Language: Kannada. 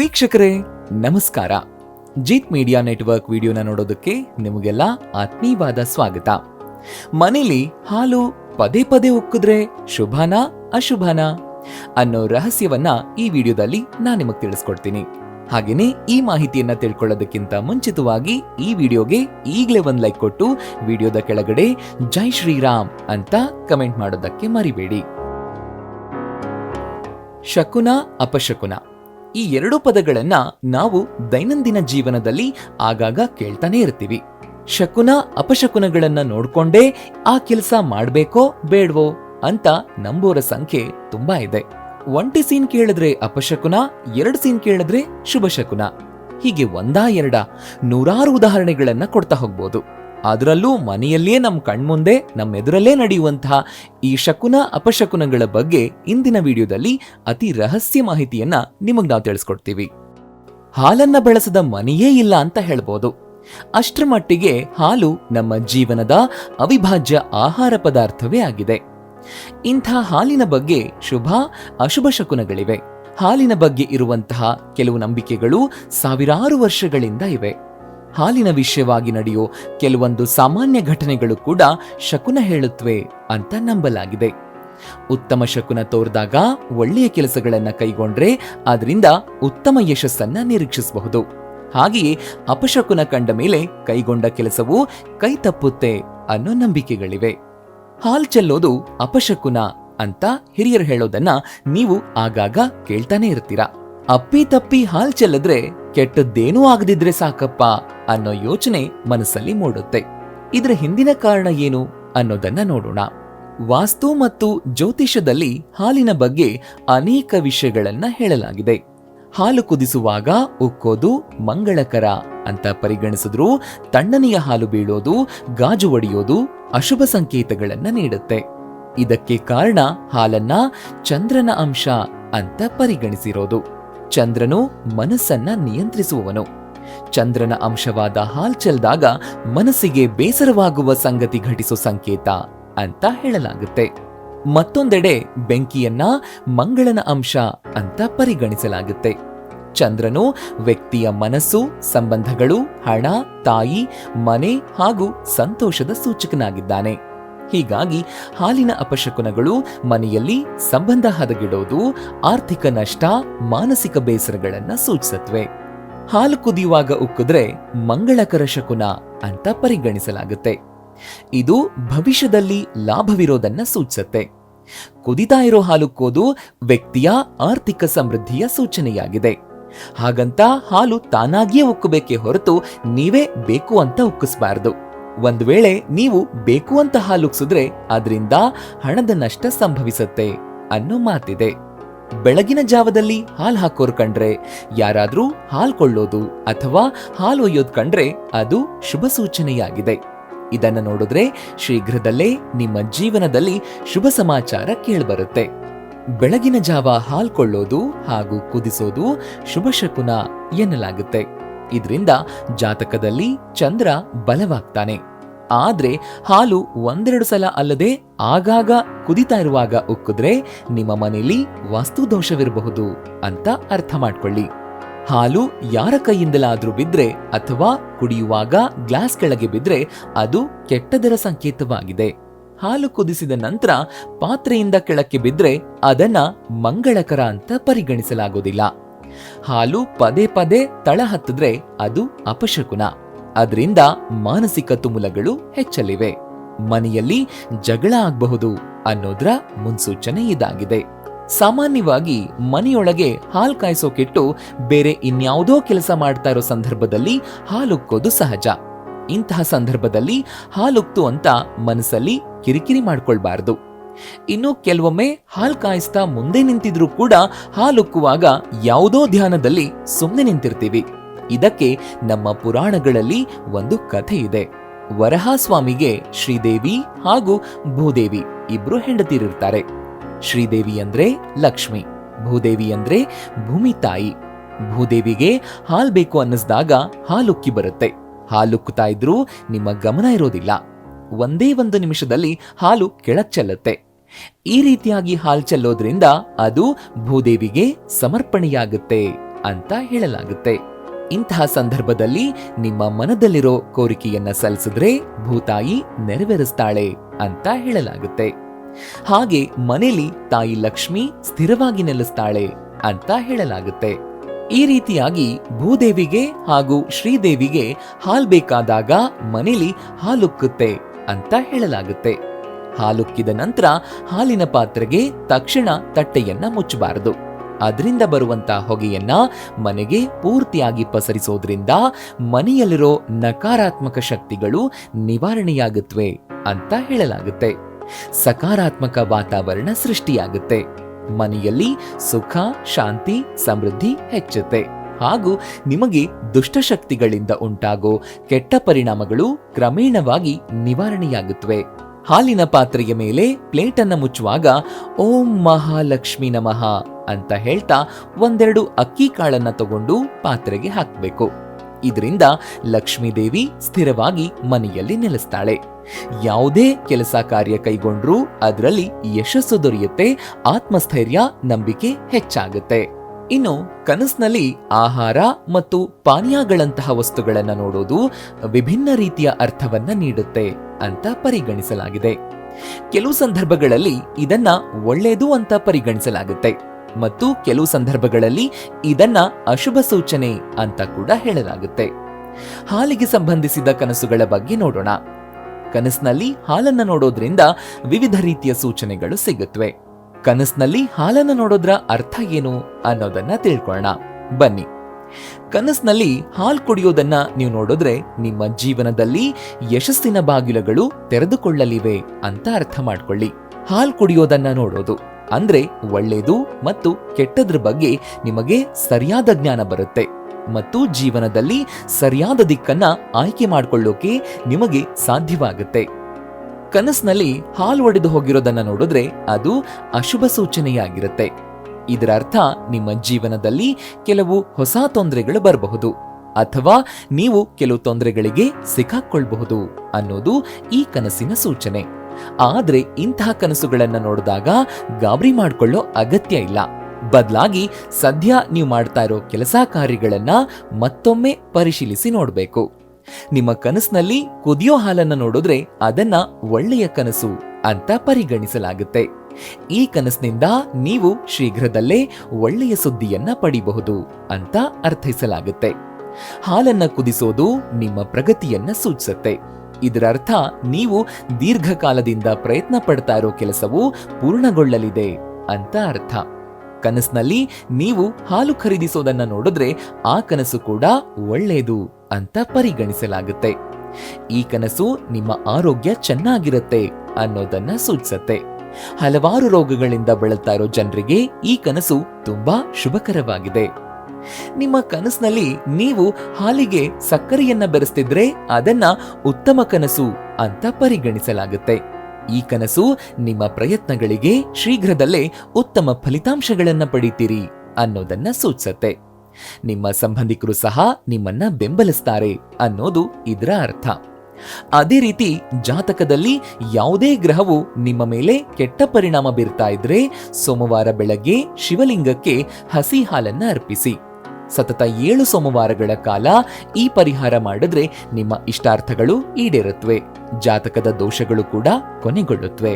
ವೀಕ್ಷಕರೇ, ನಮಸ್ಕಾರ. ಜೀತ್ ಮೀಡಿಯಾ ನೆಟ್ವರ್ಕ್ ವಿಡಿಯೋನ ನೋಡೋದಕ್ಕೆ ನಿಮಗೆಲ್ಲ ಆತ್ಮೀಯವಾದ ಸ್ವಾಗತ. ಮನೇಲಿ ಹಾಲು ಪದೇ ಪದೇ ಉಕ್ಕಿದ್ರೆ ಶುಭನಾ, ಅಶುಭನಾ ಅನ್ನೋ ರಹಸ್ಯವನ್ನ ಈ ವಿಡಿಯೋದಲ್ಲಿ ನಾನು ನಿಮಗೆ ತಿಳಿಸ್ಕೊಡ್ತೀನಿ. ಹಾಗೇನೆ ಈ ಮಾಹಿತಿಯನ್ನ ತಿಳ್ಕೊಳ್ಳೋದಕ್ಕಿಂತ ಮುಂಚಿತವಾಗಿ ಈ ವಿಡಿಯೋಗೆ ಈಗಲೇ ಒಂದು ಲೈಕ್ ಕೊಟ್ಟು ವಿಡಿಯೋದ ಕೆಳಗಡೆ ಜೈ ಶ್ರೀರಾಮ್ ಅಂತ ಕಮೆಂಟ್ ಮಾಡೋದಕ್ಕೆ ಮರಿಬೇಡಿ. ಶಕುನ ಅಪಶಕುನ. ಈ ಎರಡು ಪದಗಳನ್ನ ನಾವು ದೈನಂದಿನ ಜೀವನದಲ್ಲಿ ಆಗಾಗ ಕೇಳ್ತಾನೆ ಇರ್ತೀವಿ. ಶಕುನ ಅಪಶಕುನಗಳನ್ನ ನೋಡ್ಕೊಂಡೇ ಆ ಕೆಲಸ ಮಾಡ್ಬೇಕೋ ಬೇಡ್ವೋ ಅಂತ ನಂಬೋರ ಸಂಖ್ಯೆ ತುಂಬಾ ಇದೆ. ಒಂಟಿ ಸೀನ್ ಕೇಳಿದ್ರೆ ಅಪಶಕುನ, ಎರಡು ಸೀನ್ ಕೇಳಿದ್ರೆ ಶುಭಶಕುನ. ಹೀಗೆ ಒಂದಾ ಎರಡ ನೂರಾರು ಉದಾಹರಣೆಗಳನ್ನ ಕೊಡ್ತಾ ಹೋಗ್ಬೋದು. ಅದರಲ್ಲೂ ಮನೆಯಲ್ಲೇ ನಮ್ಮ ಕಣ್ಮುಂದೆ ನಮ್ಮ ಎದುರಲ್ಲೇ ನಡೆಯುವಂತಹ ಈ ಶಕುನ ಅಪಶಕುನಗಳ ಬಗ್ಗೆ ಇಂದಿನ ವಿಡಿಯೋದಲ್ಲಿ ಅತಿ ರಹಸ್ಯ ಮಾಹಿತಿಯನ್ನ ನಿಮಗ್ ನಾವು ತಿಳಿಸ್ಕೊಡ್ತೀವಿ. ಹಾಲನ್ನ ಬಳಸದ ಮನೆಯೇ ಇಲ್ಲ ಅಂತ ಹೇಳ್ಬೋದು. ಅಷ್ಟರ ಮಟ್ಟಿಗೆ ಹಾಲು ನಮ್ಮ ಜೀವನದ ಅವಿಭಾಜ್ಯ ಆಹಾರ ಪದಾರ್ಥವೇ ಆಗಿದೆ. ಇಂಥ ಹಾಲಿನ ಬಗ್ಗೆ ಶುಭ, ಅಶುಭ ಶಕುನಗಳಿವೆ. ಹಾಲಿನ ಬಗ್ಗೆ ಇರುವಂತಹ ಕೆಲವು ನಂಬಿಕೆಗಳು ಸಾವಿರಾರು ವರ್ಷಗಳಿಂದ ಇವೆ. ಹಾಲಿನ ವಿಷಯವಾಗಿ ನಡೆಯೋ ಕೆಲವೊಂದು ಸಾಮಾನ್ಯ ಘಟನೆಗಳು ಕೂಡ ಶಕುನ ಹೇಳುತ್ತವೆ ಅಂತ ನಂಬಲಾಗಿದೆ. ಉತ್ತಮ ಶಕುನ ತೋರಿದಾಗ ಒಳ್ಳೆಯ ಕೆಲಸಗಳನ್ನ ಕೈಗೊಂಡ್ರೆ ಅದರಿಂದ ಉತ್ತಮ ಯಶಸ್ಸನ್ನ ನಿರೀಕ್ಷಿಸಬಹುದು. ಹಾಗೆಯೇ ಅಪಶಕುನ ಕಂಡ ಮೇಲೆ ಕೈಗೊಂಡ ಕೆಲಸವು ಕೈ ತಪ್ಪುತ್ತೆ ಅನ್ನೋ ನಂಬಿಕೆಗಳಿವೆ. ಹಾಲ್ ಚೆಲ್ಲೋದು ಅಪಶಕುನ ಅಂತ ಹಿರಿಯರು ಹೇಳೋದನ್ನ ನೀವು ಆಗಾಗ ಕೇಳ್ತಾನೆ ಇರ್ತೀರಾ. ಅಪ್ಪಿ ತಪ್ಪಿ ಹಾಲ್ ಚೆಲ್ಲದ್ರೆ ಕೆಟ್ಟದ್ದೇನೂ ಆಗದಿದ್ರೆ ಸಾಕಪ್ಪ ಅನ್ನೋ ಯೋಚನೆ ಮನಸ್ಸಲ್ಲಿ ಮೂಡುತ್ತೆ. ಇದರ ಹಿಂದಿನ ಕಾರಣ ಏನು ಅನ್ನೋದನ್ನ ನೋಡೋಣ. ವಾಸ್ತು ಮತ್ತು ಜ್ಯೋತಿಷದಲ್ಲಿ ಹಾಲಿನ ಬಗ್ಗೆ ಅನೇಕ ವಿಷಯಗಳನ್ನ ಹೇಳಲಾಗಿದೆ. ಹಾಲು ಕುದಿಸುವಾಗ ಉಕ್ಕೋದು ಮಂಗಳಕರ ಅಂತ ಪರಿಗಣಿಸಿದ್ರು ತಣ್ಣನೆಯ ಹಾಲು ಬೀಳೋದು, ಗಾಜು ಒಡೆಯೋದು ಅಶುಭ ಸಂಕೇತಗಳನ್ನ ನೀಡುತ್ತೆ. ಇದಕ್ಕೆ ಕಾರಣ ಹಾಲನ್ನ ಚಂದ್ರನ ಅಂಶ ಅಂತ ಪರಿಗಣಿಸಿರೋದು. ಚಂದ್ರನು ಮನಸ್ಸನ್ನ ನಿಯಂತ್ರಿಸುವವನು. ಚಂದ್ರನ ಅಂಶವಾದ ಹಾಲ್ ಚೆಲ್ದಾಗ ಮನಸ್ಸಿಗೆ ಬೇಸರವಾಗುವ ಸಂಗತಿ ಘಟಿಸೋ ಸಂಕೇತ ಅಂತ ಹೇಳಲಾಗುತ್ತೆ. ಮತ್ತೊಂದೆಡೆ ಬೆಂಕಿಯನ್ನ ಮಂಗಳನ ಅಂಶ ಅಂತ ಪರಿಗಣಿಸಲಾಗುತ್ತೆ. ಚಂದ್ರನು ವ್ಯಕ್ತಿಯ ಮನಸ್ಸು, ಸಂಬಂಧಗಳು, ಹಣ, ತಾಯಿ, ಮನೆ ಹಾಗೂ ಸಂತೋಷದ ಸೂಚಕನಾಗಿದ್ದಾನೆ. ಹೀಗಾಗಿ ಹಾಲಿನ ಅಪಶಕುನಗಳು ಮನೆಯಲ್ಲಿ ಸಂಬಂಧ ಹದಗಿಡೋದು ಆರ್ಥಿಕ ನಷ್ಟ, ಮಾನಸಿಕ ಬೇಸರಗಳನ್ನು ಸೂಚಿಸುತ್ತವೆ ಹಾಲು ಕುದಿಯುವಾಗ ಉಕ್ಕಿದ್ರೆ ಮಂಗಳಕರ ಶಕುನ ಅಂತ ಪರಿಗಣಿಸಲಾಗುತ್ತೆ. ಇದು ಭವಿಷ್ಯದಲ್ಲಿ ಲಾಭವಿರೋದನ್ನ ಸೂಚಿಸುತ್ತೆ. ಕುದಿತಾ ಇರೋ ಹಾಲು ಕೋದು ವ್ಯಕ್ತಿಯ ಆರ್ಥಿಕ ಸಮೃದ್ಧಿಯ ಸೂಚನೆಯಾಗಿದೆ. ಹಾಗಂತ ಹಾಲು ತಾನಾಗಿಯೇ ಉಕ್ಕಬೇಕೆ ಹೊರತು ನೀವೇ ಬೇಕು ಅಂತ ಉಕ್ಕಿಸಬಾರದು. ಒಂದು ವೇಳೆ ನೀವು ಬೇಕು ಅಂತ ಹಾಲು ಉಕ್ಸಿದ್ರೆ ಅದರಿಂದ ಹಣದ ನಷ್ಟ ಸಂಭವಿಸುತ್ತೆ ಅನ್ನೋ ಮಾತಿದೆ. ಬೆಳಗಿನ ಜಾವದಲ್ಲಿ ಹಾಲ್ ಹಾಕೋರು ಕಂಡ್ರೆ ಯಾರಾದ್ರೂ ಹಾಲು ಕೊಳ್ಳೋದು ಅಥವಾ ಹಾಲು ಒಯ್ಯೋದು ಕಂಡ್ರೆ ಅದು ಶುಭ ಸೂಚನೆಯಾಗಿದೆ. ಇದನ್ನ ನೋಡಿದ್ರೆ ಶೀಘ್ರದಲ್ಲೇ ನಿಮ್ಮ ಜೀವನದಲ್ಲಿ ಶುಭ ಸಮಾಚಾರ ಕೇಳಿಬರುತ್ತೆ. ಬೆಳಗಿನ ಜಾವ ಹಾಲು ಕೊಳ್ಳೋದು ಹಾಗೂ ಕುದಿಸೋದು ಶುಭ ಶಕುನ ಎನ್ನಲಾಗುತ್ತೆ. ಇದರಿಂದ ಜಾತಕದಲ್ಲಿ ಚಂದ್ರ ಬಲವಾಗ್ತಾನೆ. ಆದ್ರೆ ಹಾಲು ಒಂದೆರಡು ಸಲ ಅಲ್ಲದೆ ಆಗಾಗ ಕುದಿತಾ ಇರುವಾಗ ಉಕ್ಕಿದ್ರೆ ನಿಮ್ಮ ಮನೆಯಲ್ಲಿ ವಾಸ್ತು ದೋಷವಿರಬಹುದು ಅಂತ ಅರ್ಥ ಮಾಡ್ಕೊಳ್ಳಿ. ಹಾಲು ಯಾರ ಕೈಯಿಂದಲಾದ್ರೂ ಬಿದ್ರೆ ಅಥವಾ ಕುಡಿಯುವಾಗ ಗ್ಲಾಸ್ ಕೆಳಗೆ ಬಿದ್ರೆ ಅದು ಕೆಟ್ಟದರ ಸಂಕೇತವಾಗಿದೆ. ಹಾಲು ಕುದಿಸಿದ ನಂತರ ಪಾತ್ರೆಯಿಂದ ಕೆಳಕ್ಕೆ ಬಿದ್ರೆ ಅದನ್ನ ಮಂಗಳಕರ ಅಂತ ಪರಿಗಣಿಸಲಾಗೋದಿಲ್ಲ ಹಾಲು ಪದೇ ಪದೇ ತಳ ಹತ್ತಿದ್ರೆ ಅದು ಅಪಶಕುನ. ಅದರಿಂದ ಮಾನಸಿಕ ತುಮುಲಗಳು ಹೆಚ್ಚಲಿವೆ. ಮನೆಯಲ್ಲಿ ಜಗಳ ಆಗಬಹುದು ಅನ್ನೋದ್ರ ಮುನ್ಸೂಚನೆ ಇದಾಗಿದೆ. ಸಾಮಾನ್ಯವಾಗಿ ಮನೆಯೊಳಗೆ ಹಾಲು ಕಾಯಿಸೋಕಿಟ್ಟು ಬೇರೆ ಇನ್ಯಾವುದೋ ಕೆಲಸ ಮಾಡ್ತಾ ಇರೋ ಸಂದರ್ಭದಲ್ಲಿ ಹಾಲುಕ್ಕೋದು ಸಹಜ. ಇಂತಹ ಸಂದರ್ಭದಲ್ಲಿ ಹಾಲುಕ್ತು ಅಂತ ಮನಸ್ಸಲ್ಲಿ ಕಿರಿಕಿರಿ ಮಾಡ್ಕೊಳ್ಬಾರ್ದು. ಇನ್ನು ಕೆಲವೊಮ್ಮೆ ಹಾಲು ಕಾಯಿಸ್ತಾ ಮುಂದೆ ನಿಂತಿದ್ರೂ ಕೂಡ ಹಾಲುಕ್ಕುವಾಗ ಯಾವುದೋ ಧ್ಯಾನದಲ್ಲಿ ಸುಮ್ಮನೆ ನಿಂತಿರ್ತೀವಿ. ಇದಕ್ಕೆ ನಮ್ಮ ಪುರಾಣಗಳಲ್ಲಿ ಒಂದು ಕಥೆ ಇದೆ. ವರಹಾಸ್ವಾಮಿಗೆ ಶ್ರೀದೇವಿ ಹಾಗೂ ಭೂದೇವಿ ಇಬ್ರು ಹೆಂಡತಿರಿರ್ತಾರೆ. ಶ್ರೀದೇವಿ ಅಂದ್ರೆ ಲಕ್ಷ್ಮಿ, ಭೂದೇವಿ ಅಂದ್ರೆ ಭೂಮಿ ತಾಯಿ. ಭೂದೇವಿಗೆ ಹಾಲ್ ಬೇಕು ಅನ್ನಿಸ್ದಾಗ ಹಾಲುಕ್ಕಿ ಬರುತ್ತೆ. ಹಾಲುಕ್ಕುತ್ತಾ ಇದ್ರೂ ನಿಮ್ಮ ಗಮನ ಇರೋದಿಲ್ಲ. ಒಂದೇ ಒಂದು ನಿಮಿಷದಲ್ಲಿ ಹಾಲು ಕೆಳಕ್ ಚೆಲ್ಲತ್ತೆ. ಈ ರೀತಿಯಾಗಿ ಹಾಲ್ ಚೆಲ್ಲೋದ್ರಿಂದ ಅದು ಭೂದೇವಿಗೆ ಸಮರ್ಪಣೆಯಾಗುತ್ತೆ ಅಂತ ಹೇಳಲಾಗುತ್ತೆ. ಇಂತಹ ಸಂದರ್ಭದಲ್ಲಿ ನಿಮ್ಮ ಮನದಲ್ಲಿರೋ ಕೋರಿಕೆಯನ್ನ ಸಲ್ಲಿಸಿದ್ರೆ ಭೂತಾಯಿ ನೆರವೇರಿಸ್ತಾಳೆ ಅಂತ ಹೇಳಲಾಗುತ್ತೆ. ಹಾಗೆ ಮನೆಯಲ್ಲಿ ತಾಯಿ ಲಕ್ಷ್ಮಿ ಸ್ಥಿರವಾಗಿ ನೆಲೆಸ್ತಾಳೆ ಅಂತ ಹೇಳಲಾಗುತ್ತೆ. ಈ ರೀತಿಯಾಗಿ ಭೂದೇವಿಗೆ ಹಾಗೂ ಶ್ರೀದೇವಿಗೆ ಹಾಲ್ ಬೇಕಾದಾಗ ಮನೇಲಿ ಹಾಲುಕ್ಕುತ್ತೆ ಅಂತ ಹೇಳಲಾಗುತ್ತೆ. ಹಾಲುಕ್ಕಿದ ನಂತರ ಹಾಲಿನ ಪಾತ್ರೆಗೆ ತಕ್ಷಣ ತಟ್ಟೆಯನ್ನ ಮುಚ್ಚಬಾರದು. ಅದರಿಂದ ಬರುವಂತ ಹೊಗೆಯನ್ನ ಮನೆಗೆ ಪೂರ್ತಿಯಾಗಿ ಪಸರಿಸೋದ್ರಿಂದ ಮನೆಯಲ್ಲಿರೋ ನಕಾರಾತ್ಮಕ ಶಕ್ತಿಗಳು ನಿವಾರಣೆಯಾಗುತ್ತವೆ ಅಂತ ಹೇಳಲಾಗುತ್ತೆ. ಸಕಾರಾತ್ಮಕ ವಾತಾವರಣ ಸೃಷ್ಟಿಯಾಗುತ್ತೆ. ಮನೆಯಲ್ಲಿ ಸುಖ, ಶಾಂತಿ, ಸಮೃದ್ಧಿ ಹೆಚ್ಚುತ್ತೆ. ಹಾಗೂ ನಿಮಗೆ ದುಷ್ಟಶಕ್ತಿಗಳಿಂದ ಉಂಟಾಗೋ ಕೆಟ್ಟ ಪರಿಣಾಮಗಳು ಕ್ರಮೇಣವಾಗಿ ನಿವಾರಣೆಯಾಗುತ್ತವೆ ಹಾಲಿನ ಪಾತ್ರೆಯ ಮೇಲೆ ಪ್ಲೇಟನ್ನು ಮುಚ್ಚುವಾಗ ಓಂ ಮಹಾಲಕ್ಷ್ಮಿ ನಮಃ ಅಂತ ಹೇಳ್ತಾ ಒಂದೆರಡು ಅಕ್ಕಿ ಕಾಳನ್ನ ತಗೊಂಡು ಪಾತ್ರೆಗೆ ಹಾಕಬೇಕು. ಇದರಿಂದ ಲಕ್ಷ್ಮೀದೇವಿ ಸ್ಥಿರವಾಗಿ ಮನೆಯಲ್ಲಿ ನೆಲೆಸ್ತಾಳೆ. ಯಾವುದೇ ಕೆಲಸ ಕಾರ್ಯ ಕೈಗೊಂಡ್ರೂ ಅದರಲ್ಲಿ ಯಶಸ್ಸು ದೊರೆಯುತ್ತೆ, ಆತ್ಮಸ್ಥೈರ್ಯ, ನಂಬಿಕೆ ಹೆಚ್ಚಾಗುತ್ತೆ. ಇನ್ನು ಕನಸಿನಲ್ಲಿ ಆಹಾರ ಮತ್ತು ಪಾನೀಯಗಳಂತಹ ವಸ್ತುಗಳನ್ನು ನೋಡೋದು ವಿಭಿನ್ನ ರೀತಿಯ ಅರ್ಥವನ್ನ ನೀಡುತ್ತೆ ಅಂತ ಪರಿಗಣಿಸಲಾಗಿದೆ. ಕೆಲವು ಸಂದರ್ಭಗಳಲ್ಲಿ ಇದನ್ನ ಒಳ್ಳೆಯದು ಅಂತ ಪರಿಗಣಿಸಲಾಗುತ್ತೆ ಮತ್ತು ಕೆಲವು ಸಂದರ್ಭಗಳಲ್ಲಿ ಇದನ್ನ ಅಶುಭ ಸೂಚನೆ ಅಂತ ಕೂಡ ಹೇಳಲಾಗುತ್ತೆ. ಹಾಲಿಗೆ ಸಂಬಂಧಿಸಿದ ಕನಸುಗಳ ಬಗ್ಗೆ ನೋಡೋಣ. ಕನಸಿನಲ್ಲಿ ಹಾಲನ್ನು ನೋಡೋದ್ರಿಂದ ವಿವಿಧ ರೀತಿಯ ಸೂಚನೆಗಳು ಸಿಗುತ್ತವೆ ಕನಸಿನಲ್ಲಿ ಹಾಲನ್ನು ನೋಡೋದ್ರ ಅರ್ಥ ಏನು ಅನ್ನೋದನ್ನ ತಿಳ್ಕೊಳ್ಳೋಣ ಬನ್ನಿ. ಕನಸಿನಲ್ಲಿ ಹಾಲ್ ಕುಡಿಯೋದನ್ನ ನೀವು ನೋಡಿದ್ರೆ ನಿಮ್ಮ ಜೀವನದಲ್ಲಿ ಯಶಸ್ಸಿನ ಬಾಗಿಲುಗಳು ತೆರೆದುಕೊಳ್ಳಲಿವೆ ಅಂತ ಅರ್ಥ ಮಾಡ್ಕೊಳ್ಳಿ. ಹಾಲ್ ಕುಡಿಯೋದನ್ನ ನೋಡೋದು ಅಂದ್ರೆ ಒಳ್ಳೇದು ಮತ್ತು ಕೆಟ್ಟದ್ರ ಬಗ್ಗೆ ನಿಮಗೆ ಸರಿಯಾದ ಜ್ಞಾನ ಬರುತ್ತೆ ಮತ್ತು ಜೀವನದಲ್ಲಿ ಸರಿಯಾದ ದಿಕ್ಕನ್ನ ಆಯ್ಕೆ ಮಾಡ್ಕೊಳ್ಳೋಕೆ ನಿಮಗೆ ಸಾಧ್ಯವಾಗುತ್ತೆ. ಕನಸಿನಲ್ಲಿ ಹಾಲು ಒಡೆದು ಹೋಗಿರೋದನ್ನ ನೋಡಿದ್ರೆ ಅದು ಅಶುಭ ಸೂಚನೆಯಾಗಿರುತ್ತೆ. ಇದರ ಅರ್ಥ ನಿಮ್ಮ ಜೀವನದಲ್ಲಿ ಕೆಲವು ಹೊಸ ತೊಂದರೆಗಳು ಬರಬಹುದು ಅಥವಾ ನೀವು ಕೆಲವು ತೊಂದರೆಗಳಿಗೆ ಸಿಕ್ಕಾಕೊಳ್ಬಹುದು ಅನ್ನೋದು ಈ ಕನಸಿನ ಸೂಚನೆ. ಆದ್ರೆ ಇಂತಹ ಕನಸುಗಳನ್ನ ನೋಡಿದಾಗ ಗಾಬರಿ ಮಾಡಿಕೊಳ್ಳೋ ಅಗತ್ಯ ಇಲ್ಲ. ಬದಲಾಗಿ ಸದ್ಯ ನೀವು ಮಾಡ್ತಾ ಇರೋ ಕೆಲಸ ಕಾರ್ಯಗಳನ್ನ ಮತ್ತೊಮ್ಮೆ ಪರಿಶೀಲಿಸಿ ನೋಡಬೇಕು. ನಿಮ್ಮ ಕನಸಿನಲ್ಲಿ ಕುದಿಯೋ ಹಾಲನ್ನ ನೋಡಿದ್ರೆ ಅದನ್ನ ಒಳ್ಳೆಯ ಕನಸು ಅಂತ ಪರಿಗಣಿಸಲಾಗುತ್ತೆ. ಈ ಕನಸಿನಿಂದ ನೀವು ಶೀಘ್ರದಲ್ಲೇ ಒಳ್ಳೆಯ ಸುದ್ದಿಯನ್ನ ಪಡಿಬಹುದು ಅಂತ ಅರ್ಥೈಸಲಾಗುತ್ತೆ. ಹಾಲನ್ನ ಕುದಿಸೋದು ನಿಮ್ಮ ಪ್ರಗತಿಯನ್ನ ಸೂಚಿಸುತ್ತೆ. ಇದರರ್ಥ ನೀವು ದೀರ್ಘಕಾಲದಿಂದ ಪ್ರಯತ್ನ ಪಡ್ತಾ ಇರೋ ಕೆಲಸವು ಪೂರ್ಣಗೊಳ್ಳಲಿದೆ ಅಂತ ಅರ್ಥ. ಕನಸಿನಲ್ಲಿ ನೀವು ಹಾಲು ಖರೀದಿಸೋದನ್ನ ನೋಡಿದ್ರೆ ಆ ಕನಸು ಕೂಡ ಒಳ್ಳೆಯದು ಅಂತ ಪರಿಗಣಿಸಲಾಗುತ್ತೆ. ಈ ಕನಸು ನಿಮ್ಮ ಆರೋಗ್ಯ ಚೆನ್ನಾಗಿರುತ್ತೆ ಅನ್ನೋದನ್ನ ಸೂಚಿಸುತ್ತೆ. ಹಲವಾರು ರೋಗಗಳಿಂದ ಬಳಲ್ತಾ ಇರೋ ಜನರಿಗೆ ಈ ಕನಸು ತುಂಬಾ ಶುಭಕರವಾಗಿದೆ. ನಿಮ್ಮ ಕನಸಿನಲ್ಲಿ ನೀವು ಹಾಲಿಗೆ ಸಕ್ಕರೆಯನ್ನ ಬೆರೆಸ್ತಿದ್ರೆ ಅದನ್ನ ಉತ್ತಮ ಕನಸು ಅಂತ ಪರಿಗಣಿಸಲಾಗುತ್ತೆ. ಈ ಕನಸು ನಿಮ್ಮ ಪ್ರಯತ್ನಗಳಿಗೆ ಶೀಘ್ರದಲ್ಲೇ ಉತ್ತಮ ಫಲಿತಾಂಶಗಳನ್ನು ಪಡಿತೀರಿ ಅನ್ನೋದನ್ನ ಸೂಚಿಸುತ್ತೆ. ನಿಮ್ಮ ಸಂಬಂಧಿಕರು ಸಹ ನಿಮ್ಮನ್ನ ಬೆಂಬಲಿಸ್ತಾರೆ ಅನ್ನೋದು ಇದರ ಅರ್ಥ. ಅದೇ ರೀತಿ ಜಾತಕದಲ್ಲಿ ಯಾವುದೇ ಗ್ರಹವು ನಿಮ್ಮ ಮೇಲೆ ಕೆಟ್ಟ ಪರಿಣಾಮ ಬೀರ್ತಾ ಇದ್ರೆ ಸೋಮವಾರ ಬೆಳಗ್ಗೆ ಶಿವಲಿಂಗಕ್ಕೆ ಹಸಿ ಹಾಲನ್ನ ಅರ್ಪಿಸಿ. ಸತತ ಏಳು ಸೋಮವಾರಗಳ ಕಾಲ ಈ ಪರಿಹಾರ ಮಾಡಿದ್ರೆ ನಿಮ್ಮ ಇಷ್ಟಾರ್ಥಗಳು ಈಡೇರುತ್ತವೆ ಜಾತಕದ ದೋಷಗಳು ಕೂಡ ಕೊನೆಗೊಳ್ಳುತ್ತವೆ